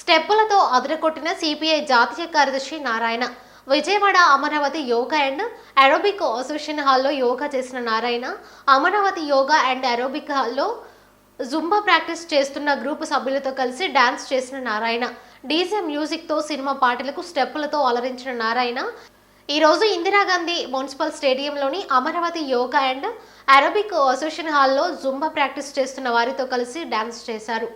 స్టెప్పులతో అదరకొట్టిన CPI జాతీయ కార్యదర్శి Narayana. Vijayawada Amaravati yoga and aerobic association హాల్లో యోగా చేసిన నారాయణ అమరావతి యోగా అండ్ అరోబిక్ హాల్లో జుంబా ప్రాక్టీస్ చేస్తున్న గ్రూప్ సభ్యులతో కలిసి డాన్స్ చేసిన నారాయణ. డీజే మ్యూజిక్తో సినిమా పాటలకు స్టెప్పులతో అలరించిన నారాయణ. ఈరోజు Indira Gandhi municipal స్టేడియంలోని Amaravati yoga and aerobic association హాల్లో జుంబా ప్రాక్టీస్ చేస్తున్న వారితో కలిసి డాన్స్ చేశారు.